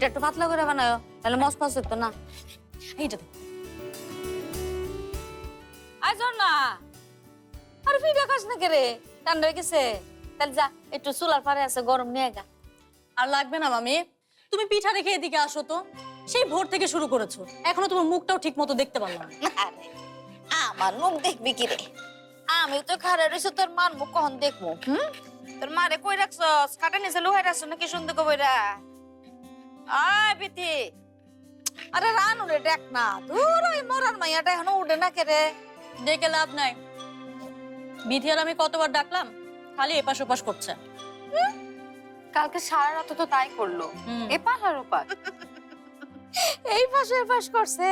রুটিটা একটু পাতলা করে বানায় তাহলে মস মস হতো না। এইটা না আর রে? ঠান্ডা তাহলে যা, একটু আছে, গরম গা। আর লাগবে না তুমি পিঠা রেখে এদিকে আসো তো। সেই ভোর থেকে শুরু করেছ। এখনও তোমার মুখটাও ঠিক মতো দেখতে পারলাম না। আমার মুখ দেখবি কি রে? আমি তো খারে রইছে তোর মার মুখ কখন দেখব? হুম? তোর মারে কই রাখছস? কাটা নিচে লুহাই রাখছ নাকি সুন্দর কবইরা আয় বিতি আরে রানু রে দেখ না দূর ওই মরার মাইয়াটা এখনও উঠে না কে রে? ডেকে লাভ নাই। বিধি আর আমি কতবার ডাকলাম খালি এপাশ ওপাশ করছে। কালকে সারা রাত তো তাই করল। এপার আর ওপার এই পাশে পাশ করছে।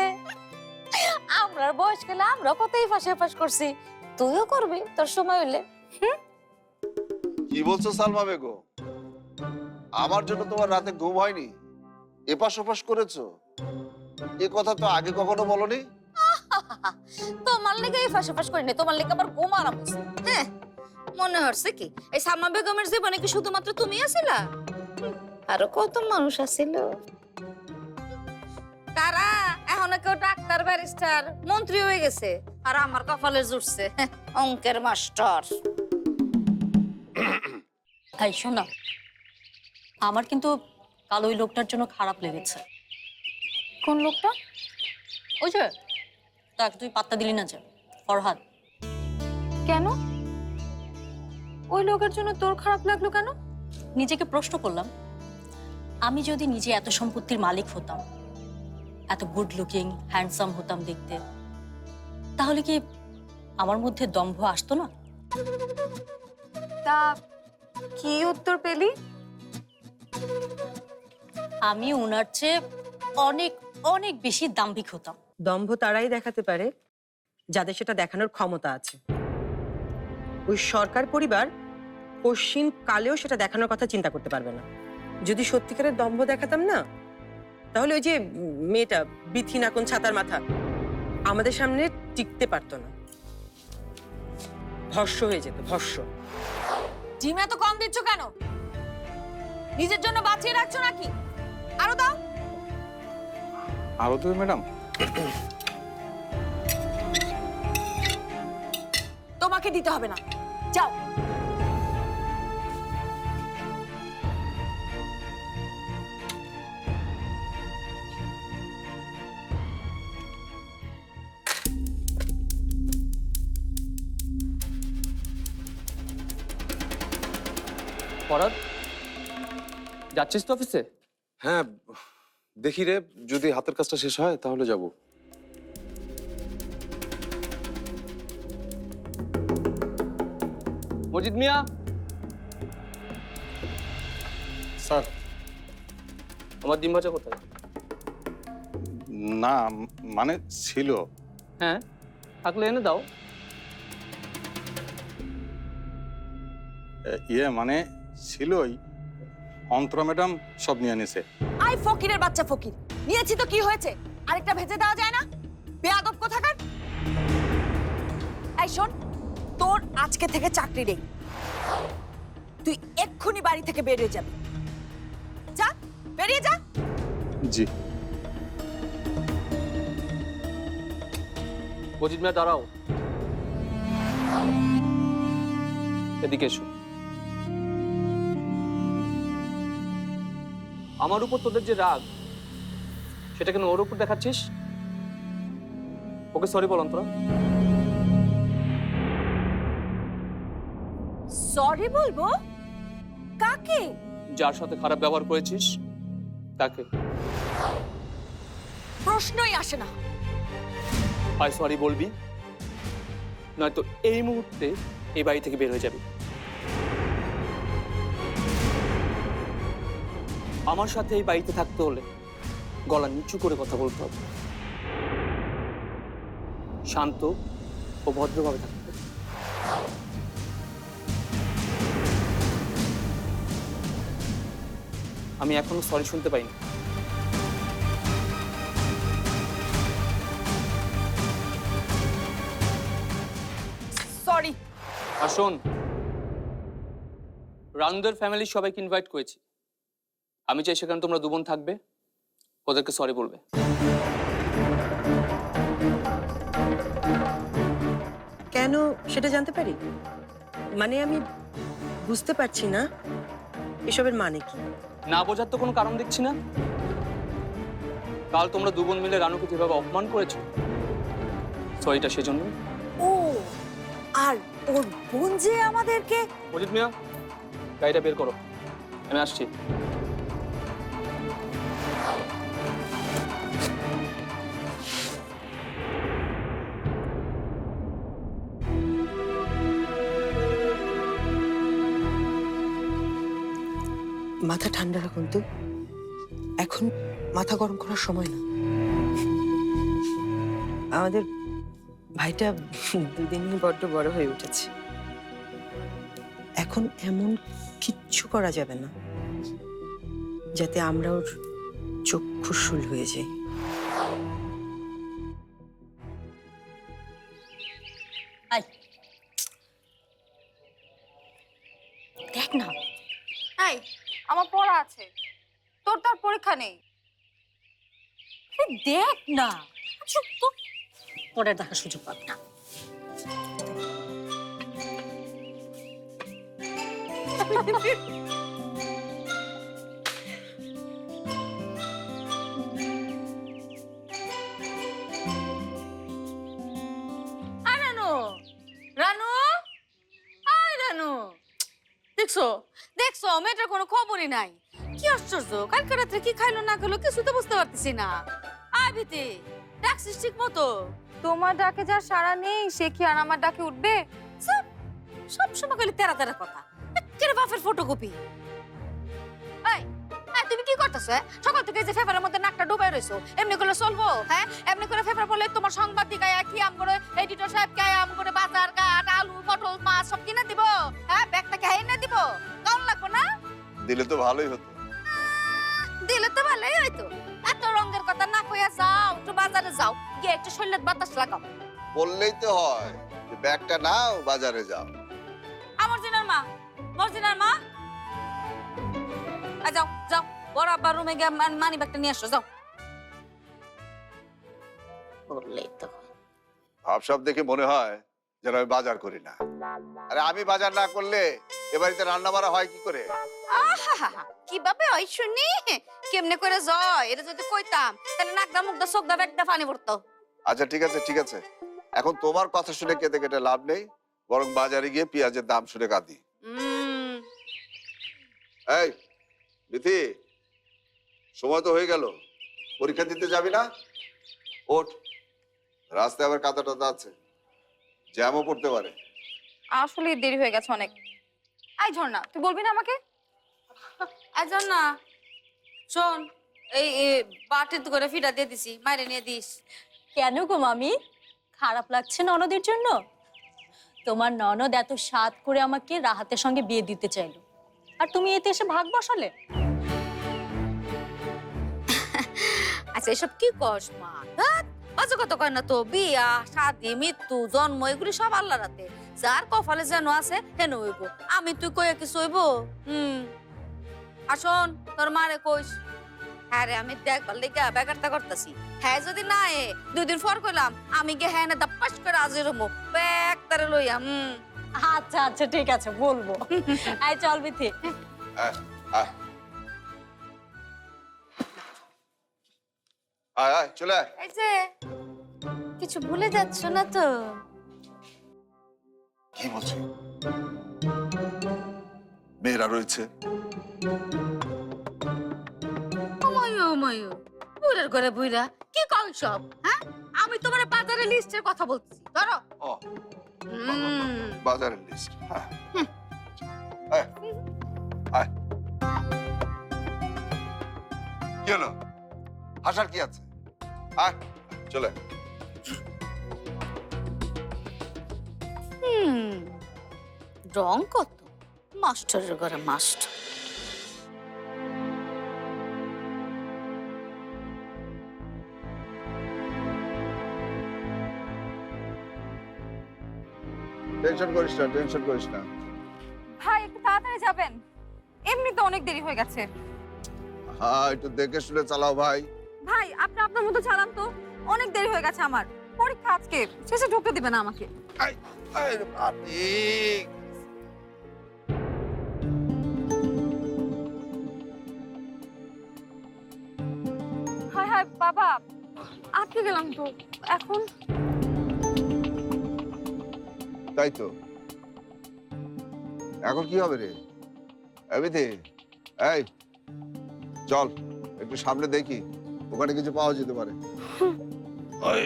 আমরা বয়স গেলে আমরা কত এই পাশে পাশ করছি। তুইও করবি তোর সময় হইলে। কি বলছো সালমা বেগম? আমার জন্য তোমার রাতে ঘুম হয়নি? এপাশ ওপাশ করেছ? এ কথা তো আগে কখনো বলনি? তোমার লেগে এই ফাঁসে ফাঁস করিনি তোমার লেগে আবার ঘুম আরাম হয়েছে হ্যাঁ মনে হচ্ছে কি এই সালমা বেগমের জীবনে কি শুধুমাত্র তুমি আছিলা হুম, আরও কত মানুষ আছিল তারা এখন কেউ ডাক্তার ব্যারিস্টার মন্ত্রী হয়ে গেছে আর আমার কপালে জুটছে হ্যাঁ, অঙ্কের মাস্টার। তাই শোনা আমার কিন্তু কাল ওই লোকটার জন্য খারাপ লেগেছে। কোন লোকটা? ওই যে তাকে তুই পাত্তা দিলি না যে ফরহাদ। কেন? ওই লোকের জন্য তোর খারাপ লাগল কেন? নিজেকে প্রশ্ন করলাম আমি যদি নিজে এত সম্পত্তির মালিক হতাম এত গুড লুকিং হ্যান্ডসাম হতাম দেখতে তাহলে কি আমার মধ্যে দম্ভ আসতো না? তা কি উত্তর পেলি? আমি ওনার চেয়ে অনেক অনেক বেশি দাম্ভিক হতাম। দম্ভ তারাই দেখাতে পারে যাদের সেটা দেখানোর ক্ষমতা আছে। ওই সরকার পরিবার পশ্চিম কালেও সেটা দেখানোর কথা চিন্তা করতে পারবে না। যদি সত্যিকারের দম্ভ দেখাতাম না তাহলে ওই যে মেয়েটা বিথি নাকন ছাতার মাথা আমাদের সামনে টিকতে পারতো না। ভস্য হয়ে যেত ভস্য। জিম এত কম দিচ্ছ কেন? নিজের জন্য বাঁচিয়ে রাখছো নাকি? আরও দাও। আরও দেবে ম্যাডাম। তোমাকে দিতে হবে না। যাও। পরাদ যাচ্ছিস তো অফিসে হ্যাঁ দেখি রে যদি হাতের কাজটা শেষ হয় তাহলে যাব। মজিদ মিয়া? স্যার। আমার ডিম ভাজা কোথায়? না মানে ছিল। হ্যাঁ থাকলে এনে দাও। ইয়ে মানে ছিলই। অন্তরা ম্যাডাম সব নিয়ে নিছে। আই ফকিরের বাচ্চা ফকির। নিয়েছি তো কি হয়েছে? আরেকটা ভেজে দেওয়া যায় না? বেয়াদব কোথাকার? এই শোন তোর আজকে থেকে চাকরি নেই। তুই এক্ষুনি বাড়ি থেকে বেরিয়ে যাবি। যা বেরিয়ে যা। জি। মজিদ মিয়া দাঁড়াও। এদিকে এসো। আমার উপর তোদের যে রাগ সেটা কেন ওর উপর দেখাচ্ছিস? ওকে সরি বল অন্তরা সরি বলব? কাকে? যার সাথে খারাপ ব্যবহার করেছিস তাকে। প্রশ্নই আসে না। হয় সরি বলবি নয়তো এই মুহূর্তে এই বাড়ি থেকে বের হয়ে যাবে। আমার সাথে এই বাড়িতে থাকতে হলে গলা নিচু করে কথা বলতে হবে। শান্ত ও ভদ্রভাবে থাকতে হবে। আমি এখনও সরি শুনতে পাইনি। সরি আর শোন রানুদের ফ্যামিলির সবাইকে ইনভাইট করেছি। আমি চাই সেখানে তোমরা দু বোন থাকবে ওদেরকে সরি বলবে। কেন সেটা জানতে পারি? মানে আমি বুঝতে পারছি না এসবের মানে কি? না বোঝার তো কোনো কারণ দেখছি না। কাল তোমরা দু বোন মিলে রানুকে যেভাবে অপমান করেছ সরিটা সেজন্য। ও আর ওর বোন যে আমাদেরকে অজিত মিয়া গাড়িটা বের করো। আমি আসছি। মাথা ঠান্ডা রাখুন তো। এখন মাথা গরম করার সময় না। আমাদের ভাইটা দুদিনই বড্ড বড় হয়ে উঠেছে। এখন এমন কিচ্ছু করা যাবে না, যাতে আমরা ওর চক্ষুশুল হয়ে যাই। এ, দেখ না। চুপ তো। পরে দেখার সুযোগ পাবি না। দেখছ? দেখছ মেয়েটার কোনো খবরই নাই। কি আশ্চর্য? কালকে রাত্রে কি খাইলো না খেলো কিছু তো বুঝতে পারতেছি না। আয় ভিতে ডাকছিস ঠিক মতো। তোমার ডাকে যা সারা নেই সে কি আর আমার ডাকে উঠবে? সব সব সময় খালি তেরা তেরা কথা। একেবারে বাপের ফটোকপি এই এই, তুমি কি করতেছো হ্যাঁ? সকাল থেকে এই যে পেপারের মধ্যে নাকটা ডুবাই রইছো এমনি করলে চলবো হ্যাঁ? এমনি করে পেপার পড়লে তোমার সাংবাদিক আয়া কি আম করে এডিটর সাহেব কে আম করে বাজার ঘাট আলু পটল মাছ সব কিনে দিব হ্যাঁ? ব্যাগটা কে এনে দিব? কেমন লাগবো না? দিলে তো ভালোই হতো। দিলে তো ভালোই হইতো। এত রঙের কথা না কইয়া যাও একটু বাজারে যাও গিয়ে একটু বাতাস লাগাও। বললেই তো হয় যে ব্যাগটা নাও বাজারে যাও। আমার জিনার মা মর্জিনার মা। আ, যাও যাও বড় আব্বার রুমে গিয়ে মানি ব্যাগটা নিয়ে আসো যাও। বললেই তো ভাবসাব দেখে মনে হয় যেন আমি বাজার করি না। আরে আমি বাজার না করলে এ বাড়িতে রান্না বাড়া হয় কি করে? কীভাবে হয় শুনি কেমনে করে জয় এটা যদি কইতাম তাহলে নাকদা মুখদা চোখদা পানি পড়তো আচ্ছা ঠিক আছে ঠিক আছে। এখন তোমার কথা শুনে কেটে কেটে লাভ নেই? বরং বাজারে গিয়ে পেঁয়াজের দাম শুনে কাঁদি। এই বিথি সময় তো হয়ে গেল। পরীক্ষা দিতে যাবি না? ওঠ। রাস্তায় আবার কাদা টাদা আছে। জ্যামও পড়তে পারে। আসলে দেরি হয়ে গেছে অনেক। আই ঝর্ণা তুই বলবি না আমাকে? আজ না শোন এই বাটিত করে ফিটা দিয়ে দিছি মাইরে নিয়ে দিস। কেন গো মামি? খারাপ লাগছে ননদের জন্য? তোমার ননদ এত স্বাদ করে আমাকে রাহাতের সঙ্গে বিয়ে দিতে চাইলো। আর তুমি এতে এসে ভাগ বসালে? আচ্ছা এসব কি কস মা? বাজে কথা কয় না তো বিয়া শাদি মৃত্যু জন্ম এগুলি সব আল্লাহ রাতে যার কপালে যেন আছে হেন হইব। আমি তুই কইয়া কিছু হইব? হুম। আসুন তোর মারে কইস। হ্যাঁ রে আমি দেখবার লেগে বেকারটা করতেছি। হ্যাঁ যদি না এ দুই দিন পর কইলাম আমি গে হ্যাঁ না দাপ্পাস করে আজের হমো। ব্যাগ তারে লইয়া হুম। আচ্ছা আচ্ছা ঠিক আছে বলব। আয় চল বিথি। আয়, আয়। আয় আয় চলে এই যে কিছু ভুলে যাচ্ছ না তো? কি বলছে? মেয়েরা রয়েছে। বুড়ার ঘরে বুইরা কি কল সব হ্যাঁ? আমি তোমার বাজারে লিস্টের কথা বলছি ধরো। ও বাজারের লিস্ট হ্যাঁ। কি হলো? হাসার কি আছে? আয় চলে হুম। রং কত? মাস্টারের ঘরে মাস্টার। টেনশন করিস না টেনশন করিস না। ভাই একটু তাড়াতাড়ি যাবেন। এমনি তো অনেক দেরি হয়ে গেছে। হ্যাঁ একটু দেখে শুনে চালাও ভাই। ভাই আপনি আপনার মতো চালান তো। অনেক দেরি হয়ে গেছে আমার। পরীক্ষা আজকে শেষে ঢুকতে দিবে না আমাকে। হ্যাঁ হ্যাঁ বাবা আটকে গেলাম তো এখন? তাই তো। এখন কি হবে রে? এমনিতে এই চল একটু সামনে দেখি ওখানে কিছু পাওয়া যেতে পারে। ওই।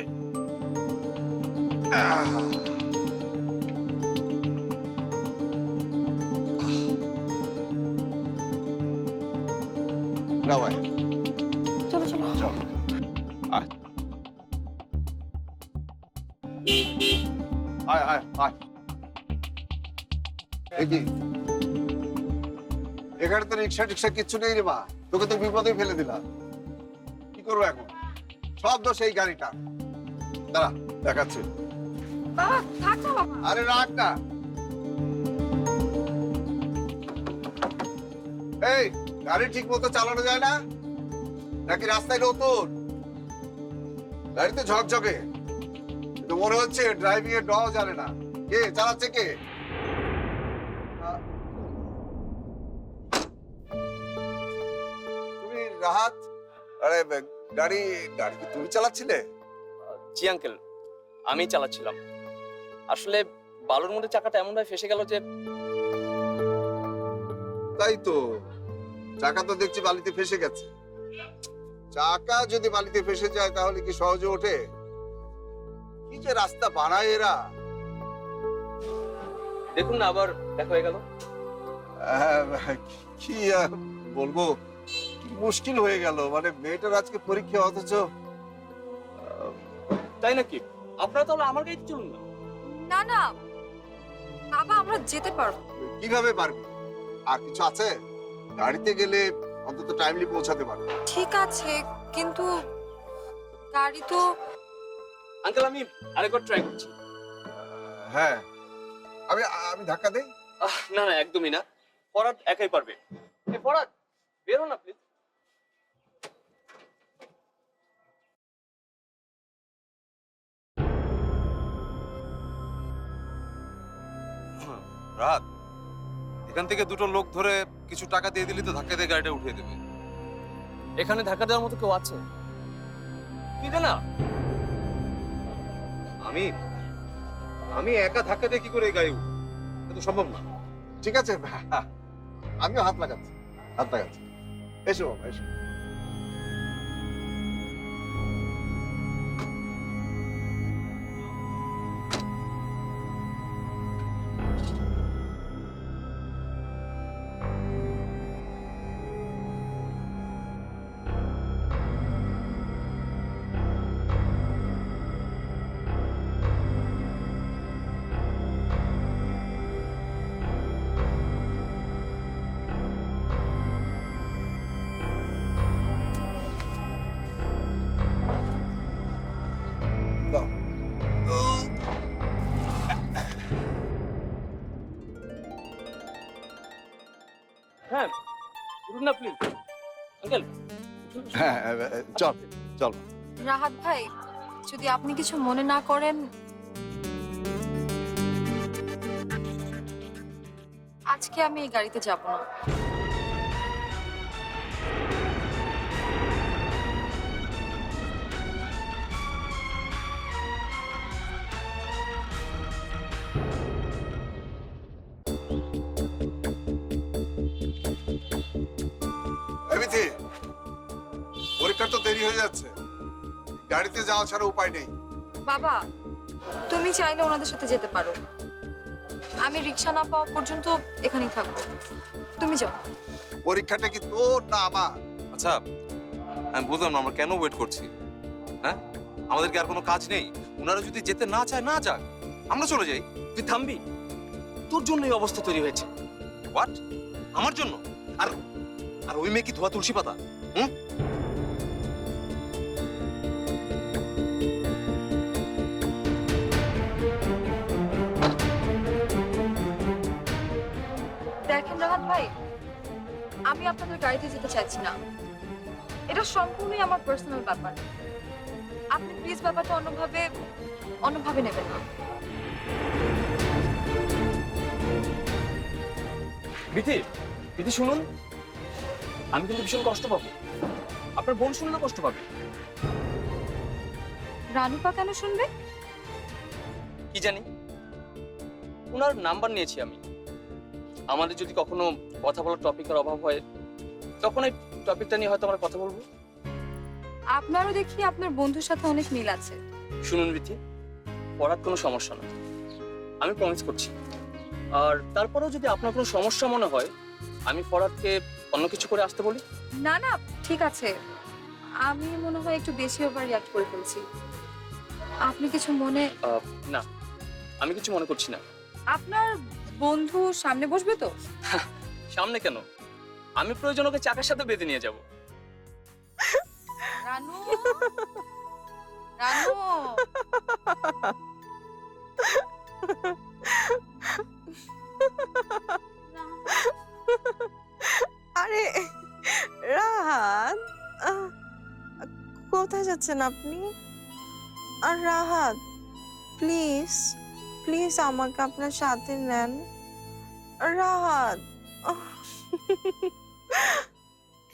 আহ। চলো চলো চল আয় আয় আয় আয় এই এখানে তো রিক্সা টিক্সা কিচ্ছু নেই রে মা। তোকে তো বিপদে ফেলে দিলাম। কি করব এখন? সব দোষ এই গাড়িটা দাঁড়া দেখাচ্ছি। বাবা থাক না বাবা। আরে রাখ না। এই গাড়ি ঠিক মতো চালানো যায় না? নাকি রাস্তায় নতুন? গাড়ি তো ঝকঝকে। কিন্তু মনে হচ্ছে ড্রাইভিং এর ডও জানে না। কে চালাচ্ছে কে? তুমি রাহাত? আরে গাড়ি গাড়ি তুমি চালাচ্ছিলে? জি আঙ্কেল আমি চালাচ্ছিলাম। আসলে বালুর মধ্যে চাকাটা এমনভাবে ফেসে গেল যে তাই তো। চাকা তো দেখছি বালিতে ফেসে গেছে। চাকা যদি বালিতে ফেসে যায় তাহলে কি সহজে ওঠে? কি যে রাস্তা বানায় এরা? দেখুন না আবার দেখা হয়ে গেল। আহ, কি আর বলব? মুশকিল হয়ে গেল। মানে মেয়েটার আজকে পরীক্ষা অথচ তাই নাকি? আপনারা তাহলে আমার গাড়িতে চলুন না। না না। বাবা আমরা যেতে পারব। কীভাবে পারবি? আর কিছু আছে? গাড়িতে গেলে অন্তত টাইমলি পৌঁছাতে পারবে। ঠিক আছে কিন্তু গাড়ি তো আঙ্কেল আমি আরেকবার ট্রাই করছি। হ্যাঁ। আমি আমি ধাক্কা দেই? আহ, না না একদমই না। পরাত একাই পারবে। এ পরাত বেরো না প্লিজ রাত। এখান থেকে দুটো লোক ধরে কিছু টাকা দিয়ে দিলি তো ধাক্কা দিয়ে গাড়িটা উঠিয়ে দেবে। এখানে ধাক্কা দেওয়ার মতো কেউ আছে? তুই দে না আমি আমি একা ধাক্কা দিয়ে কি করে এই গাড়ি উঠবো? এটা তো সম্ভব না। ঠিক আছে আমিও হাত লাগাচ্ছি। হাত লাগাচ্ছি। এসো বাবা এসো। হ্যাঁ উঠুন না প্লিজ আঙ্কেল হ্যাঁ চল চল। রাহাত ভাই যদি আপনি কিছু মনে না করেন। আজকে আমি এই গাড়িতে যাব না। তো দেরি হয়ে যাচ্ছে। গাড়িতে যাওয়া ছাড়া উপায় নেই। বাবা তুমি চাইলে ওনাদের সাথে যেতে পারো। আমি রিক্সা না পাওয়া পর্যন্ত এখানেই থাকব। তুমি যাও। পরীক্ষাটা কি তোর না আমার? আচ্ছা আমি বুঝলাম না আমরা কেন ওয়েট করছি? হ্যাঁ? আমাদের কি আর কোনো কাজ নেই। ওনারা যদি যেতে না চায় না যাক। আমরা চলে যাই। তুই থামবি? তোর জন্য এই অবস্থা তৈরি হয়েছে। হোয়াট আমার জন্য? আর আর ওই মেয়ে কি ধোয়া তুলসী পাতা? হুম? আমি আপনাদের গাড়িতে যেতে চাইছি না। এটা সম্পূর্ণই আমার পার্সোনাল ব্যাপার। আপনি প্লিজ ব্যাপারটা অন্যভাবে অন্যভাবে নেবেন না। বিথি বিথি শুনুন। আমি কিন্তু ভীষণ কষ্ট পাবো। আপনার বোন শুনলে কষ্ট পাবে। রানুপা কেন শুনবে? কি জানি? ওনার নাম্বার নিয়েছি আমি। আমাদের যদি কখনো কথা বলার টপিকের অভাব হয় তখন এই টপিকটা নিয়ে হয়তো আমরা কথা বলব। আপনারও দেখি আপনার বন্ধুর সাথে অনেক মিল আছে। শুনুন বিথি পড়ার কোনো সমস্যা না আমি প্রমিস করছি। আর তারপরেও যদি আপনার কোনো সমস্যা মনে হয় আমি ফরাদকে অন্য কিছু করে আসতে বলি? না না ঠিক আছে। আমি মনে হয় একটু বেশি ওভার রিয়াক্ট করে ফেলছি। আপনি কিছু মনে না আমি কিছু মনে করছি না। আপনার বন্ধু সামনে বসবে তো? সামনে কেন? আমি প্রয়োজন ওকে চাকার সাথে বেঁধে নিয়ে যাব। রানু রানু। আরে রাহাত কোথায় যাচ্ছেন আপনি? আর রাহাত প্লিজ। প্লিজ আমাকে আপনার সাথে নেন। রাহাত।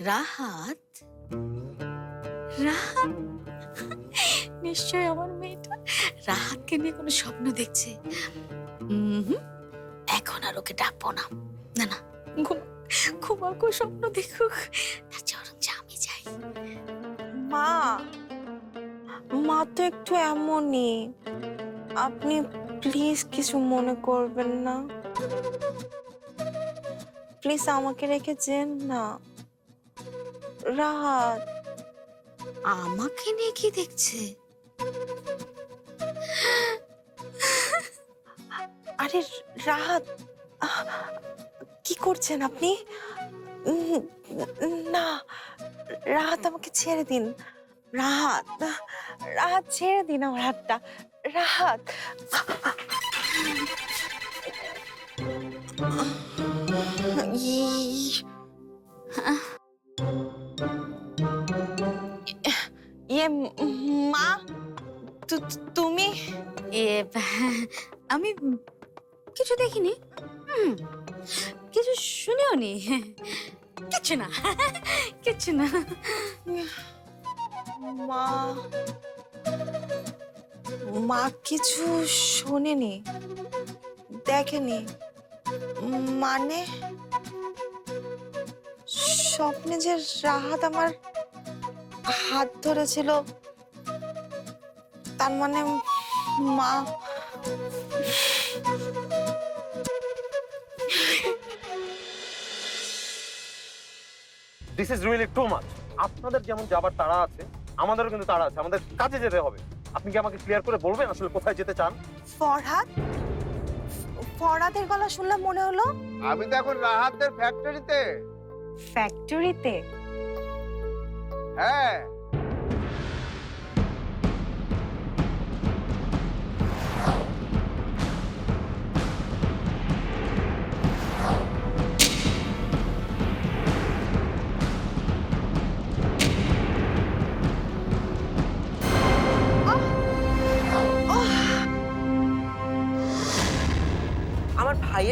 রাহাত? রাহাত? নিশ্চয় আমার মেয়েটা রাহাতকে নিয়ে কোনো স্বপ্ন দেখছে। এখন আর ওকে ডাকবো না। না না ঘুম ঘুমাকো স্বপ্ন দেখুক। তার চরম আমি যাই মা মা তো একটু এমনই। আপনি প্লিজ কিছু মনে করবেন না। প্লিজ আমাকে রেখে যেন না। রাহাত। আমাকে নিয়ে কি দেখছে? আরে রাহাত কি করছেন আপনি? না রাহাত আমাকে ছেড়ে দিন। রাহাত রাহাত ছেড়ে দিন আমার হাতটা। রাহাত। ইয়ে মা তুমি? এ আমি কিছু দেখিনি। কিছু শুনেও নি কিছু না কিছু না। মা মা কিছু শোনেনি, দেখেনি। মানে স্বপ্নে যে রাহাত আমার হাত ধরেছিল, তার মানে মা this is really too much আপনাদের যেমন যাবার তাড়া আছে, আমাদেরও কিন্তু তাড়া আছে, আমাদের কাজে যেতে হবে। আপনি কি আমাকে ক্লিয়ার করে বলবেন আসলে কোথায় যেতে চান? ফরহাদ? ফরহাদের গলা শুনলাম মনে হলো। আমি তো এখন রাহাতের ফ্যাক্টরিতে ফ্যাক্টরিতে হ্যাঁ।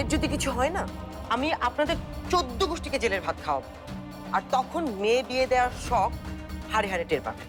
ভাইয়ের যদি কিছু হয় না, আমি আপনাদের চোদ্দ গোষ্ঠীকে জেলের ভাত খাওয়াবো। আর তখন মেয়ে বিয়ে দেওয়ার শখ হাড়ে হাড়ে টের পাবেন